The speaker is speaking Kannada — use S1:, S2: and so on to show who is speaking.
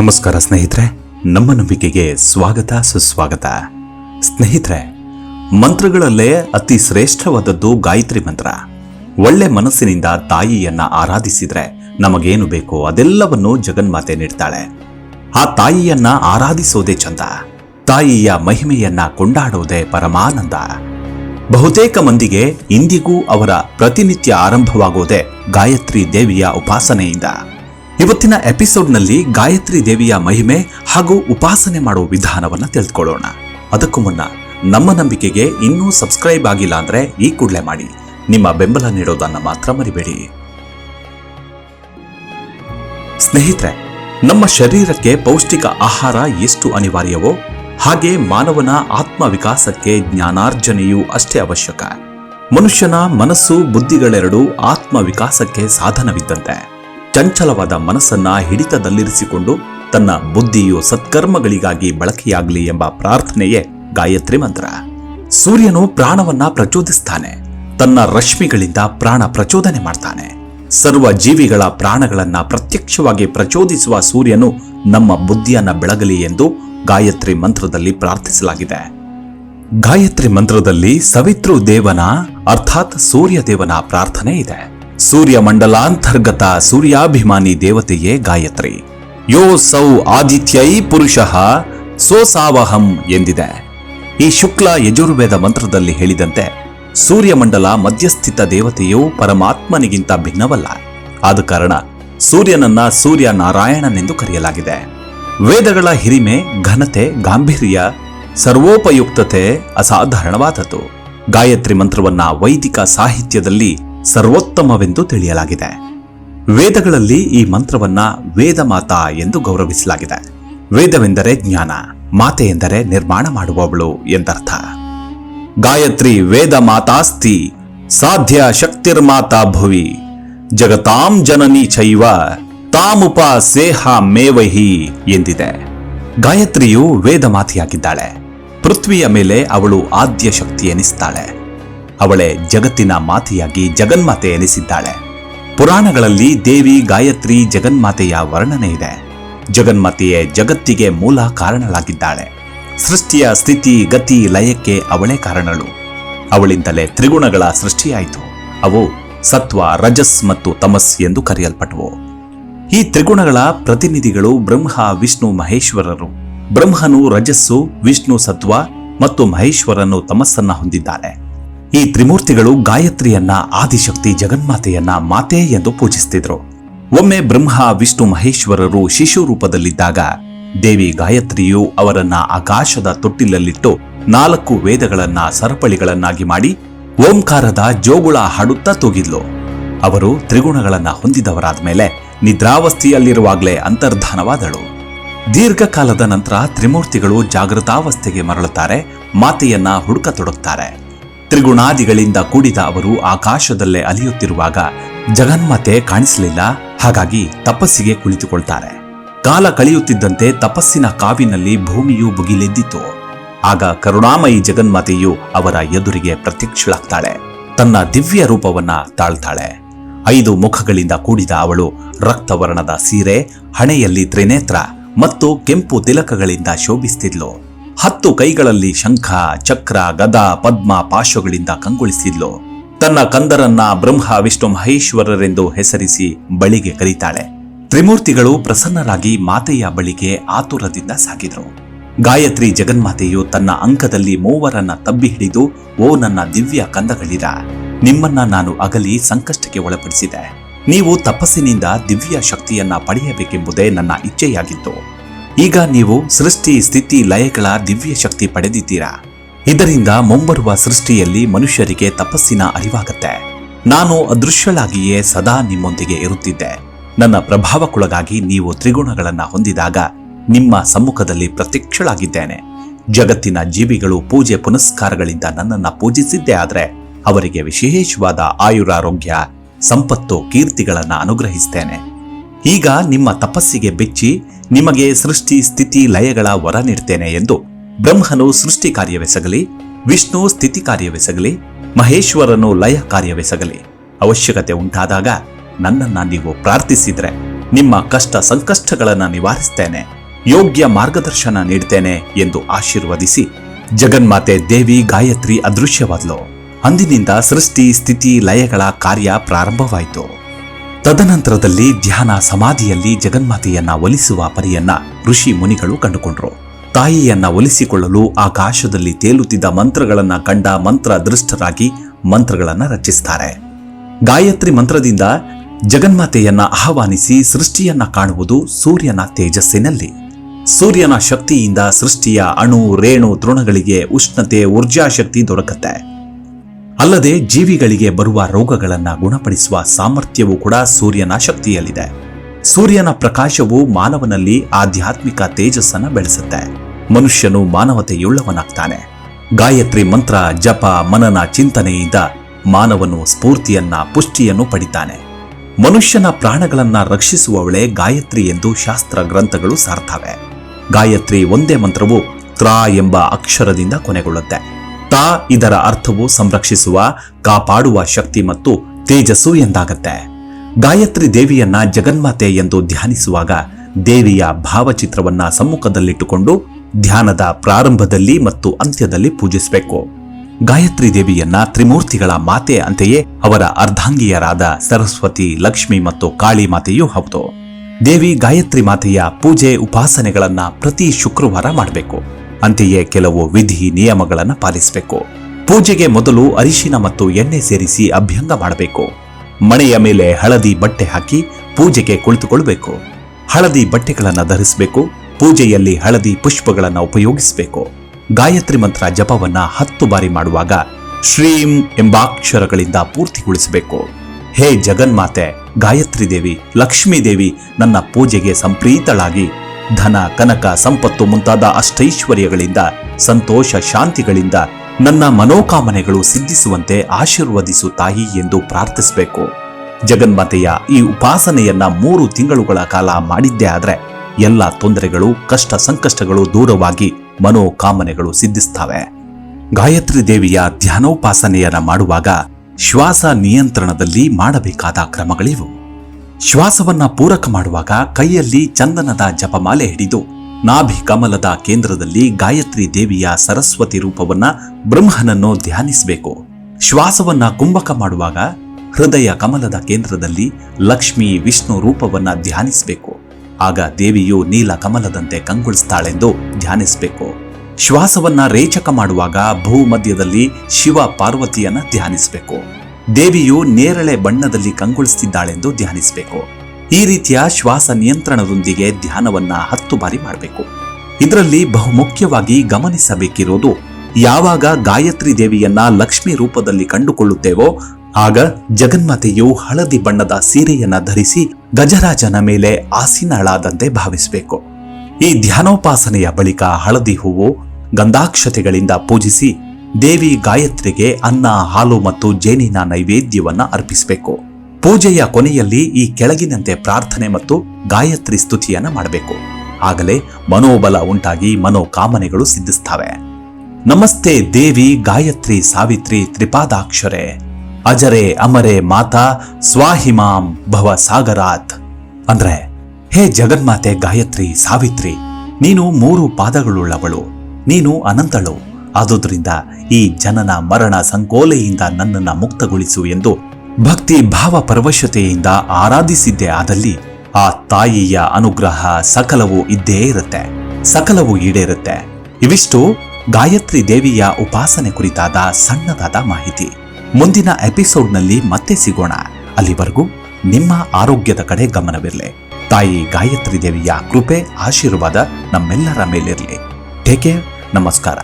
S1: ನಮಸ್ಕಾರ ಸ್ನೇಹಿತರೆ, ನಮ್ಮ ನಂಬಿಕೆಗೆ ಸ್ವಾಗತ, ಸುಸ್ವಾಗತ. ಸ್ನೇಹಿತರೆ, ಮಂತ್ರಗಳಲ್ಲೇ ಅತಿ ಶ್ರೇಷ್ಠವಾದದ್ದು ಗಾಯತ್ರಿ ಮಂತ್ರ. ಒಳ್ಳೆ ಮನಸ್ಸಿನಿಂದ ತಾಯಿಯನ್ನ ಆರಾಧಿಸಿದ್ರೆ ನಮಗೇನು ಬೇಕೋ ಅದೆಲ್ಲವನ್ನು ಜಗನ್ಮಾತೆ ನೀಡ್ತಾಳೆ. ಆ ತಾಯಿಯನ್ನ ಆರಾಧಿಸೋದೇ ಚಂದ. ತಾಯಿಯ ಮಹಿಮೆಯನ್ನ ಕೊಂಡಾಡೋದೇ ಪರಮಾನಂದ. ಬಹುತೇಕ ಮಂದಿಗೆ ಇಂದಿಗೂ ಅವರ ಪ್ರತಿನಿತ್ಯ ಆರಂಭವಾಗೋದೇ ಗಾಯತ್ರಿ ದೇವಿಯ ಉಪಾಸನೆಯಿಂದ. ಇವತ್ತಿನ ಎಪಿಸೋಡ್ನಲ್ಲಿ ಗಾಯತ್ರಿ ದೇವಿಯ ಮಹಿಮೆ ಹಾಗೂ ಉಪಾಸನೆ ಮಾಡುವ ವಿಧಾನವನ್ನು ತಿಳಿದುಕೊಳ್ಳೋಣ ಅದಕ್ಕೂ ಮುನ್ನ ನಮ್ಮ ನಂಬಿಕೆಗೆ ಇನ್ನೂ ಸಬ್ಸ್ಕ್ರೈಬ್ ಆಗಿಲ್ಲ ಅಂದ್ರೆ ಈ ಕೂಡಲೇ ಮಾಡಿ. ನಿಮ್ಮ ಬೆಂಬಲ ನೀಡೋದನ್ನ ಮಾತ್ರ ಮರಿಬೇಡಿ. ಸ್ನೇಹಿತರೆ, ನಮ್ಮ ಶರೀರಕ್ಕೆ ಪೌಷ್ಟಿಕ ಆಹಾರ ಎಷ್ಟು ಅನಿವಾರ್ಯವೋ ಹಾಗೆ ಮಾನವನ ಆತ್ಮ ವಿಕಾಸಕ್ಕೆ ಜ್ಞಾನಾರ್ಜನೆಯೂ ಅಷ್ಟೇ ಅವಶ್ಯಕ. ಮನುಷ್ಯನ ಮನಸ್ಸು, ಬುದ್ಧಿಗಳೆರಡೂ ಆತ್ಮ ವಿಕಾಸಕ್ಕೆ ಸಾಧನವಿದ್ದಂತೆ. ಚಂಚಲವಾದ ಮನಸ್ಸನ್ನ ಹಿಡಿತದಲ್ಲಿರಿಸಿಕೊಂಡು ತನ್ನ ಬುದ್ಧಿಯು ಸತ್ಕರ್ಮಗಳಿಗಾಗಿ ಬಳಕೆಯಾಗಲಿ ಎಂಬ ಪ್ರಾರ್ಥನೆಯೇ ಗಾಯತ್ರಿ ಮಂತ್ರ. ಸೂರ್ಯನು ಪ್ರಾಣವನ್ನ ಪ್ರಚೋದಿಸ್ತಾನೆ. ತನ್ನ ರಶ್ಮಿಗಳಿಂದ ಪ್ರಾಣ ಪ್ರಚೋದನೆ ಮಾಡ್ತಾನೆ. ಸರ್ವ ಜೀವಿಗಳ ಪ್ರಾಣಗಳನ್ನ ಪ್ರತ್ಯಕ್ಷವಾಗಿ ಪ್ರಚೋದಿಸುವ ಸೂರ್ಯನು ನಮ್ಮ ಬುದ್ಧಿಯನ್ನ ಬೆಳಗಲಿ ಎಂದು ಗಾಯತ್ರಿ ಮಂತ್ರದಲ್ಲಿ ಪ್ರಾರ್ಥಿಸಲಾಗಿದೆ. ಗಾಯತ್ರಿ ಮಂತ್ರದಲ್ಲಿ ಸವಿತೃ ದೇವನ ಅರ್ಥಾತ್ ಸೂರ್ಯ ದೇವನ ಪ್ರಾರ್ಥನೆ ಇದೆ. ಸೂರ್ಯ ಮಂಡಲಾಂತರ್ಗತ ಸೂರ್ಯಾಭಿಮಾನಿ ದೇವತೆಯೇ ಗಾಯತ್ರಿ. ಯೋ ಸೌ ಆದಿತ್ಯೈ ಪುರುಷಃ ಸೋಸಾವಹಂ ಎಂದಿದೆ. ಈ ಶುಕ್ಲ ಯಜುರ್ವೇದ ಮಂತ್ರದಲ್ಲಿ ಹೇಳಿದಂತೆ ಸೂರ್ಯಮಂಡಲ ಮಧ್ಯಸ್ಥಿತ ದೇವತೆಯು ಪರಮಾತ್ಮನಿಗಿಂತ ಭಿನ್ನವಲ್ಲ. ಆದ ಕಾರಣ ಸೂರ್ಯನನ್ನ ಸೂರ್ಯ ನಾರಾಯಣನೆಂದು ಕರೆಯಲಾಗಿದೆ. ವೇದಗಳ ಹಿರಿಮೆ, ಘನತೆ, ಗಾಂಭೀರ್ಯ ಸರ್ವೋಪಯುಕ್ತತೆ ಅಸಾಧಾರಣವಾದದ್ದು. ಗಾಯತ್ರಿ ಮಂತ್ರವನ್ನ ವೈದಿಕ ಸಾಹಿತ್ಯದಲ್ಲಿ ಸರ್ವೋತ್ತಮವೆಂದು ತಿಳಿಯಲಾಗಿದೆ. ವೇದಗಳಲ್ಲಿ ಈ ಮಂತ್ರವನ್ನ ವೇದ ಮಾತಾ ಎಂದು ಗೌರವಿಸಲಾಗಿದೆ. ವೇದವೆಂದರೆ ಜ್ಞಾನ, ಮಾತೆ ಎಂದರೆ ನಿರ್ಮಾಣ ಮಾಡುವವಳು ಎಂದರ್ಥ. ಗಾಯತ್ರಿ ವೇದ ಮಾತಾಸ್ತಿ ಸಾಧ್ಯ ಶಕ್ತಿರ್ಮಾತಾ ಭುವಿ. ಜಗತಾಂ ಜನನಿ ಚೈವ ತಾಮುಪ ಸೇಹ ಮೇವಹಿ ಎಂದಿದೆ. ಗಾಯತ್ರಿಯು ವೇದ ಮಾತೆಯಾಗಿದ್ದಾಳೆ ಪೃಥ್ವಿಯ ಮೇಲೆ ಅವಳು ಆದ್ಯ ಶಕ್ತಿ ಎನಿಸ್ತಾಳೆ. ಅವಳೇ ಜಗತ್ತಿನ ಮಾತೆಯಾಗಿ ಜಗನ್ಮಾತೆ ಎನಿಸಿದ್ದಾಳೆ. ಪುರಾಣಗಳಲ್ಲಿ ದೇವಿ ಗಾಯತ್ರಿ ಜಗನ್ಮಾತೆಯ ವರ್ಣನೆ ಇದೆ. ಜಗನ್ಮಾತೆಯೇ ಜಗತ್ತಿಗೆ ಮೂಲ ಕಾರಣಳಾಗಿದ್ದಾಳೆ. ಸೃಷ್ಟಿಯ ಸ್ಥಿತಿ, ಗತಿ, ಲಯಕ್ಕೆ ಅವಳೇ ಕಾರಣಳು. ಅವಳಿಂದಲೇ ತ್ರಿಗುಣಗಳ ಸೃಷ್ಟಿಯಾಯಿತು. ಅವು ಸತ್ವ, ರಜಸ್ ಮತ್ತು ತಮಸ್ ಎಂದು ಕರೆಯಲ್ಪಟ್ಟವು ಈ ತ್ರಿಗುಣಗಳ ಪ್ರತಿನಿಧಿಗಳು ಬ್ರಹ್ಮ, ವಿಷ್ಣು, ಮಹೇಶ್ವರರು. ಬ್ರಹ್ಮನು ರಜಸ್ಸು, ವಿಷ್ಣು ಸತ್ವ ಮತ್ತು ಮಹೇಶ್ವರನು ತಮಸ್ಸನ್ನ ಹೊಂದಿದ್ದಾರೆ ಈ ತ್ರಿಮೂರ್ತಿಗಳು ಗಾಯತ್ರಿಯನ್ನ, ಆದಿಶಕ್ತಿ ಜಗನ್ಮಾತೆಯನ್ನ ಮಾತೆ ಎಂದು ಪೂಜಿಸ್ತಿದ್ರು. ಒಮ್ಮೆ ಬ್ರಹ್ಮ, ವಿಷ್ಣು, ಮಹೇಶ್ವರರು ಶಿಶು ರೂಪದಲ್ಲಿದ್ದಾಗ ದೇವಿ ಗಾಯತ್ರಿಯು ಅವರನ್ನ ಆಕಾಶದ ತೊಟ್ಟಿಲಲ್ಲಿಟ್ಟು ನಾಲ್ಕು ವೇದಗಳನ್ನ, ಸರಪಳಿಗಳನ್ನಾಗಿ ಮಾಡಿ ಓಂಕಾರದ ಜೋಗುಳ ಹಾಡುತ್ತಾ ತೂಗಿದ್ಲು. ಅವರು ತ್ರಿಗುಣಗಳನ್ನ ಹೊಂದಿದವರಾದ ಮೇಲೆ ನಿದ್ರಾವಸ್ಥೆಯಲ್ಲಿರುವಾಗಲೇ ಅಂತರ್ಧಾನವಾದಳು. ದೀರ್ಘಕಾಲದ ನಂತರ ತ್ರಿಮೂರ್ತಿಗಳು ಜಾಗೃತಾವಸ್ಥೆಗೆ ಮರಳುತ್ತಾರೆ, ಮಾತೆಯನ್ನ ಹುಡುಕತೊಡಗ್ತಾರೆ. ತ್ರಿಗುಣಾದಿಗಳಿಂದ ಕೂಡಿದ ಅವರು ಆಕಾಶದಲ್ಲೇ ಅಲಿಯುತ್ತಿರುವಾಗ ಜಗನ್ಮಾತೆ ಕಾಣಿಸಲಿಲ್ಲ, ಹಾಗಾಗಿ ತಪಸ್ಸಿಗೆ ಕುಳಿತುಕೊಳ್ತಾರೆ. ಕಾಲ ಕಳೆಯುತ್ತಿದ್ದಂತೆ ತಪಸ್ಸಿನ ಕಾವಿನಲ್ಲಿ ಭೂಮಿಯು ಬುಗಿಲೆದ್ದಿತು ಆಗ ಕರುಣಾಮಯಿ ಜಗನ್ಮಾತೆಯು ಅವರ ಎದುರಿಗೆ ಪ್ರತ್ಯಕ್ಷಳಾಗ್ತಾಳೆ. ತನ್ನ ದಿವ್ಯ ರೂಪವನ್ನ ತಾಳ್ತಾಳೆ. ಐದು ಮುಖಗಳಿಂದ ಕೂಡಿದ ಅವಳು ರಕ್ತವರ್ಣದ ಸೀರೆ, ಹಣೆಯಲ್ಲಿ ತ್ರಿನೇತ್ರ ಮತ್ತು ಕೆಂಪು ತಿಲಕಗಳಿಂದ ಶೋಭಿಸ್ತಿದ್ಲು. ಹತ್ತು ಕೈಗಳಲ್ಲಿ ಶಂಖ, ಚಕ್ರ, ಗದ, ಪದ್ಮ ಪಾಶ್ವಗಳಿಂದ ಕಂಗೊಳಿಸಿದ್ಲು. ತನ್ನ ಕಂದರನ್ನ ಬ್ರಹ್ಮ ವಿಷ್ಣು ಮಹೇಶ್ವರರೆಂದು ಹೆಸರಿಸಿ ಬಳಿಗೆ ಕರೀತಾಳೆ. ತ್ರಿಮೂರ್ತಿಗಳು ಪ್ರಸನ್ನರಾಗಿ ಮಾತೆಯ ಬಳಿಗೆ ಆತುರದಿಂದ ಸಾಗಿದ್ರು. ಗಾಯತ್ರಿ ಜಗನ್ಮಾತೆಯು ತನ್ನ ಅಂಕದಲ್ಲಿ ಮೂವರನ್ನ ತಬ್ಬಿ ಹಿಡಿದು, ಓ ನನ್ನ ದಿವ್ಯ ಕಂದಗಳಿರ, ನಿಮ್ಮನ್ನ ನಾನು ಅಗಲಿ ಸಂಕಷ್ಟಕ್ಕೆ ಒಳಪಡಿಸಿದೆ. ನೀವು ತಪಸ್ಸಿನಿಂದ ದಿವ್ಯ ಶಕ್ತಿಯನ್ನ ಪಡೆಯಬೇಕೆಂಬುದೇ ನನ್ನ ಇಚ್ಛೆಯಾಗಿತ್ತು. ಈಗ ನೀವು ಸೃಷ್ಟಿ, ಸ್ಥಿತಿ, ಲಯಗಳ ದಿವ್ಯ ಶಕ್ತಿ ಪಡೆದಿದ್ದೀರಾ? ಇದರಿಂದ ಮುಂಬರುವ ಸೃಷ್ಟಿಯಲ್ಲಿ ಮನುಷ್ಯರಿಗೆ ತಪಸ್ಸಿನ ಅರಿವಾಗುತ್ತೆ. ನಾನು ಅದೃಶ್ಯಳಾಗಿಯೇ ಸದಾ ನಿಮ್ಮೊಂದಿಗೆ ಇರುತ್ತಿದ್ದೆ. ನನ್ನ ಪ್ರಭಾವಕ್ಕೊಳಗಾಗಿ ನೀವು ತ್ರಿಗುಣಗಳನ್ನು ಹೊಂದಿದಾಗ ನಿಮ್ಮ ಸಮ್ಮುಖದಲ್ಲಿ ಪ್ರತ್ಯಕ್ಷಳಾಗಿದ್ದೇನೆ. ಜಗತ್ತಿನ ಜೀವಿಗಳು ಪೂಜೆ ಪುನಸ್ಕಾರಗಳಿಂದ ನನ್ನನ್ನ ಪೂಜಿಸಿದ್ದೇ ಆದರೆ ಅವರಿಗೆ ವಿಶೇಷವಾದ ಆಯುರಾರೋಗ್ಯ, ಸಂಪತ್ತು, ಕೀರ್ತಿಗಳನ್ನು ಅನುಗ್ರಹಿಸ್ತೇನೆ. ಈಗ ನಿಮ್ಮ ತಪಸ್ಸಿಗೆ ಬೆಚ್ಚಿ ನಿಮಗೆ ಸೃಷ್ಟಿ ಸ್ಥಿತಿ ಲಯಗಳ ವರ ನೀಡ್ತೇನೆ ಎಂದು ಬ್ರಹ್ಮನು ಸೃಷ್ಟಿ ಕಾರ್ಯವೆಸಗಲಿ, ವಿಷ್ಣು ಸ್ಥಿತಿ ಕಾರ್ಯವೆಸಗಲಿ, ಮಹೇಶ್ವರನು ಲಯ ಕಾರ್ಯವೆಸಗಲಿ. ಅವಶ್ಯಕತೆ ಉಂಟಾದಾಗ ನನ್ನನ್ನ ನೀವು ಪ್ರಾರ್ಥಿಸಿದ್ರೆ ನಿಮ್ಮ ಕಷ್ಟ ಸಂಕಷ್ಟಗಳನ್ನು ನಿವಾರಿಸ್ತೇನೆ, ಯೋಗ್ಯ ಮಾರ್ಗದರ್ಶನ ನೀಡ್ತೇನೆ ಎಂದು ಆಶೀರ್ವದಿಸಿ ಜಗನ್ಮಾತೆ ದೇವಿ ಗಾಯತ್ರಿ ಅದೃಶ್ಯವಾದ್ಲು. ಅಂದಿನಿಂದ ಸೃಷ್ಟಿ ಸ್ಥಿತಿ ಲಯಗಳ ಕಾರ್ಯ ಪ್ರಾರಂಭವಾಯಿತು. ತದನಂತರದಲ್ಲಿ ಧ್ಯಾನ ಸಮಾಧಿಯಲ್ಲಿ ಜಗನ್ಮಾತೆಯನ್ನ ಒಲಿಸುವ ಪರಿಯನ್ನ ಋಷಿ ಮುನಿಗಳು ಕಂಡುಕೊಂಡ್ರು. ತಾಯಿಯನ್ನ ಒಲಿಸಿಕೊಳ್ಳಲು ಆಕಾಶದಲ್ಲಿ ತೇಲುತ್ತಿದ್ದ ಮಂತ್ರಗಳನ್ನ ಕಂಡ ಮಂತ್ರ ದೃಷ್ಟರಾಗಿ ಮಂತ್ರಗಳನ್ನ ರಚಿಸ್ತಾರೆ. ಗಾಯತ್ರಿ ಮಂತ್ರದಿಂದ ಜಗನ್ಮಾತೆಯನ್ನ ಆಹ್ವಾನಿಸಿ ಸೃಷ್ಟಿಯನ್ನ ಕಾಣುವುದು ಸೂರ್ಯನ ತೇಜಸ್ಸಿನಲ್ಲಿ. ಸೂರ್ಯನ ಶಕ್ತಿಯಿಂದ ಸೃಷ್ಟಿಯ ಅಣು, ರೇಣು, ತೃಣಗಳಿಗೆ ಉಷ್ಣತೆ, ಊರ್ಜಾಶಕ್ತಿ ದೊರಕತ್ತೆ. ಅಲ್ಲದೆ ಜೀವಿಗಳಿಗೆ ಬರುವ ರೋಗಗಳನ್ನ ಗುಣಪಡಿಸುವ ಸಾಮರ್ಥ್ಯವೂ ಕೂಡ ಸೂರ್ಯನ ಶಕ್ತಿಯಲ್ಲಿದೆ. ಸೂರ್ಯನ ಪ್ರಕಾಶವು ಮಾನವನಲ್ಲಿ ಆಧ್ಯಾತ್ಮಿಕ ತೇಜಸ್ಸನ್ನು ಬೆಳೆಸುತ್ತೆ. ಮನುಷ್ಯನು ಮಾನವತೆಯುಳ್ಳವನಾಗ್ತಾನೆ. ಗಾಯತ್ರಿ ಮಂತ್ರ, ಜಪ, ಮನನ ಚಿಂತನೆಯಿಂದ ಮಾನವನು ಸ್ಫೂರ್ತಿಯನ್ನ, ಪುಷ್ಟಿಯನ್ನು ಪಡಿತಾನೆ. ಮನುಷ್ಯನ ಪ್ರಾಣಗಳನ್ನ ರಕ್ಷಿಸುವವಳೆ ಗಾಯತ್ರಿ ಎಂದು ಶಾಸ್ತ್ರ ಗ್ರಂಥಗಳು ಸಾರ್ತವೆ ಗಾಯತ್ರಿ ಒಂದೇ ಮಂತ್ರವು ತ್ರಾ ಎಂಬ ಅಕ್ಷರದಿಂದ ಕೊನೆಗೊಳ್ಳುತ್ತೆ. ತಾ ಇದರ ಅರ್ಥವು ಸಂರಕ್ಷಿಸುವ, ಕಾಪಾಡುವ ಶಕ್ತಿ ಮತ್ತು ತೇಜಸ್ಸು ಎಂದಾಗತ್ತೆ. ಗಾಯತ್ರಿ ದೇವಿಯನ್ನ ಜಗನ್ಮಾತೆ ಎಂದು ಧ್ಯಾನಿಸುವಾಗ ದೇವಿಯ ಭಾವಚಿತ್ರವನ್ನ ಸಮ್ಮುಖದಲ್ಲಿಟ್ಟುಕೊಂಡು ಧ್ಯಾನದ ಪ್ರಾರಂಭದಲ್ಲಿ ಮತ್ತು ಅಂತ್ಯದಲ್ಲಿ ಪೂಜಿಸಬೇಕು. ಗಾಯತ್ರಿ ದೇವಿಯನ್ನ ತ್ರಿಮೂರ್ತಿಗಳ ಮಾತೆ ಅಂತೆಯೇ ಅವರ ಅರ್ಧಾಂಗಿಯರಾದ ಸರಸ್ವತಿ, ಲಕ್ಷ್ಮಿ ಮತ್ತು ಕಾಳಿ ಮಾತೆಯೂ ಹೌದು. ದೇವಿ ಗಾಯತ್ರಿ ಮಾತೆಯ ಪೂಜೆ, ಉಪಾಸನೆಗಳನ್ನ ಪ್ರತಿ ಶುಕ್ರವಾರ ಮಾಡಬೇಕು. ಅಂತೆಯೇ ಕೆಲವು ವಿಧಿ ನಿಯಮಗಳನ್ನು ಪಾಲಿಸಬೇಕು. ಪೂಜೆಗೆ ಮೊದಲು ಅರಿಶಿನ ಮತ್ತು ಎಣ್ಣೆ ಸೇರಿಸಿ ಅಭ್ಯಂಗ ಮಾಡಬೇಕು. ಮಣೆಯ ಮೇಲೆ ಹಳದಿ ಬಟ್ಟೆ ಹಾಕಿ ಪೂಜೆಗೆ ಕುಳಿತುಕೊಳ್ಬೇಕು ಹಳದಿ ಬಟ್ಟೆಗಳನ್ನು ಧರಿಸಬೇಕು. ಪೂಜೆಯಲ್ಲಿ ಹಳದಿ ಪುಷ್ಪಗಳನ್ನು ಉಪಯೋಗಿಸಬೇಕು. ಗಾಯತ್ರಿ ಮಂತ್ರ ಜಪವನ್ನ ಹತ್ತು ಬಾರಿ ಮಾಡುವಾಗ ಶ್ರೀಂ ಎಂಬಾಕ್ಷರಗಳಿಂದ ಪೂರ್ತಿಗೊಳಿಸಬೇಕು. ಹೇ ಜಗನ್ಮಾತೆ, ಗಾಯತ್ರಿ ದೇವಿ, ಲಕ್ಷ್ಮೀ ದೇವಿ, ನನ್ನ ಪೂಜೆಗೆ ಸಂಪ್ರೀತಳಾಗಿ ಧನ, ಕನಕ, ಸಂಪತ್ತು ಮುಂತಾದ ಅಷ್ಟೈಶ್ವರ್ಯಗಳಿಂದ, ಸಂತೋಷ, ಶಾಂತಿಗಳಿಂದ ನನ್ನ ಮನೋಕಾಮನೆಗಳು ಸಿದ್ಧಿಸುವಂತೆ ಆಶೀರ್ವದಿಸು ತಾಯಿ ಎಂದು ಪ್ರಾರ್ಥಿಸಬೇಕು. ಜಗನ್ಮಾತೆಯ ಈ ಉಪಾಸನೆಯನ್ನ ಮೂರು ತಿಂಗಳುಗಳ ಕಾಲ ಮಾಡಿದ್ದೇ ಆದರೆ ಎಲ್ಲ ತೊಂದರೆಗಳು, ಕಷ್ಟ ಸಂಕಷ್ಟಗಳು ದೂರವಾಗಿ ಮನೋಕಾಮನೆಗಳು ಸಿದ್ಧಿಸ್ತವೆ. ಗಾಯತ್ರಿ ದೇವಿಯ ಧ್ಯಾನೋಪಾಸನೆಯನ್ನ ಮಾಡುವಾಗ ಶ್ವಾಸ ನಿಯಂತ್ರಣದಲ್ಲಿ ಮಾಡಬೇಕಾದ ಕ್ರಮಗಳಿವು. ಶ್ವಾಸವನ್ನ ಪೂರಕ ಮಾಡುವಾಗ ಕೈಯಲ್ಲಿ ಚಂದನದ ಜಪಮಾಲೆ ಹಿಡಿದು ನಾಭಿ ಕಮಲದ ಕೇಂದ್ರದಲ್ಲಿ ಗಾಯತ್ರಿ ದೇವಿಯ ಸರಸ್ವತಿ ರೂಪವನ್ನ ಬ್ರಹ್ಮನನ್ನು ಧ್ಯಾನಿಸಬೇಕು. ಶ್ವಾಸವನ್ನ ಕುಂಭಕ ಮಾಡುವಾಗ ಹೃದಯ ಕಮಲದ ಕೇಂದ್ರದಲ್ಲಿ ಲಕ್ಷ್ಮಿ ವಿಷ್ಣು ರೂಪವನ್ನ ಧ್ಯಾನಿಸಬೇಕು. ಆಗ ದೇವಿಯು ನೀಲ ಕಮಲದಂತೆ ಕಂಗೊಳಿಸ್ತಾಳೆಂದು ಧ್ಯಾನಿಸಬೇಕು. ಶ್ವಾಸವನ್ನ ರೇಚಕ ಮಾಡುವಾಗ ಭೂಮಧ್ಯದಲ್ಲಿ ಶಿವ ಪಾರ್ವತಿಯನ್ನ ಧ್ಯಾನಿಸಬೇಕು. ದೇವಿಯು ನೇರಳೆ ಬಣ್ಣದಲ್ಲಿ ಕಂಗೊಳಿಸ್ತಿದ್ದಾಳೆಂದು ಧ್ಯಾನಿಸಬೇಕು. ಈ ರೀತಿಯ ಶ್ವಾಸ ನಿಯಂತ್ರಣದೊಂದಿಗೆ ಧ್ಯಾನವನ್ನ ಹತ್ತು ಬಾರಿ ಮಾಡಬೇಕು. ಇದರಲ್ಲಿ ಬಹುಮುಖ್ಯವಾಗಿ ಗಮನಿಸಬೇಕಿರೋದು ಯಾವಾಗ ಗಾಯತ್ರಿ ದೇವಿಯನ್ನ ಲಕ್ಷ್ಮಿ ರೂಪದಲ್ಲಿ ಕಂಡುಕೊಳ್ಳುತ್ತೇವೋ ಆಗ ಜಗನ್ಮಾತೆಯು ಹಳದಿ ಬಣ್ಣದ ಸೀರೆಯನ್ನ ಧರಿಸಿ ಗಜರಾಜನ ಮೇಲೆ ಆಸೀನಳಾದಂತೆ ಭಾವಿಸಬೇಕು. ಈ ಧ್ಯಾನೋಪಾಸನೆಯ ಬಳಿಕ ಹಳದಿ ಹೂವು ಗಂಧಾಕ್ಷತೆಗಳಿಂದ ಪೂಜಿಸಿ ದೇವಿ ಗಾಯತ್ರಿಗೆ ಅನ್ನ, ಹಾಲು ಮತ್ತು ಜೇನಿನ ನೈವೇದ್ಯವನ್ನ ಅರ್ಪಿಸಬೇಕು. ಪೂಜೆಯ ಕೊನೆಯಲ್ಲಿ ಈ ಕೆಳಗಿನಂತೆ ಪ್ರಾರ್ಥನೆ ಮತ್ತು ಗಾಯತ್ರಿ ಸ್ತುತಿಯನ್ನ ಮಾಡಬೇಕು. ಆಗಲೇ ಮನೋಬಲ ಉಂಟಾಗಿ ಮನೋಕಾಮನೆಗಳು ಸಿದ್ಧಿಸ್ತವೆ. ನಮಸ್ತೆ ದೇವಿ ಗಾಯತ್ರಿ ಸಾವಿತ್ರಿ ತ್ರಿಪಾದಾಕ್ಷರೆ. ಅಜರೆ ಅಮರೆ ಮಾತಾ ಸ್ವಾಹಿಮಾಂ ಭವ ಸಾಗರಾತ್. ಅಂದ್ರೆ, ಹೇ ಜಗನ್ಮಾತೆ ಗಾಯತ್ರಿ ಸಾವಿತ್ರಿ, ನೀನು ಮೂರು ಪಾದಗಳುಳ್ಳವಳು, ನೀನು ಅನಂತಳು. ಆದುದರಿಂದ ಈ ಜನನ ಮರಣ ಸಂಕೋಲೆಯಿಂದ ನನ್ನನ್ನು ಮುಕ್ತಗೊಳಿಸು ಎಂದು ಭಕ್ತಿ ಭಾವ ಪರವಶತೆಯಿಂದ ಆರಾಧಿಸಿದ್ದೆ ಆದಲ್ಲಿ ಆ ತಾಯಿಯ ಅನುಗ್ರಹ ಸಕಲವೂ ಇದ್ದೇ ಇರುತ್ತೆ, ಸಕಲವೂ ಈಡೇರುತ್ತೆ. ಇವಿಷ್ಟು ಗಾಯತ್ರಿ ದೇವಿಯ ಉಪಾಸನೆ ಕುರಿತಾದ ಸಣ್ಣದಾದ ಮಾಹಿತಿ. ಮುಂದಿನ ಎಪಿಸೋಡ್ನಲ್ಲಿ ಮತ್ತೆ ಸಿಗೋಣ. ಅಲ್ಲಿವರೆಗೂ ನಿಮ್ಮ ಆರೋಗ್ಯದ ಕಡೆ ಗಮನವಿರಲಿ. ತಾಯಿ ಗಾಯತ್ರಿ ದೇವಿಯ ಕೃಪೆ, ಆಶೀರ್ವಾದ ನಮ್ಮೆಲ್ಲರ ಮೇಲಿರಲಿ. ಟೇಕ್ ಕೇರ್ ನಮಸ್ಕಾರ.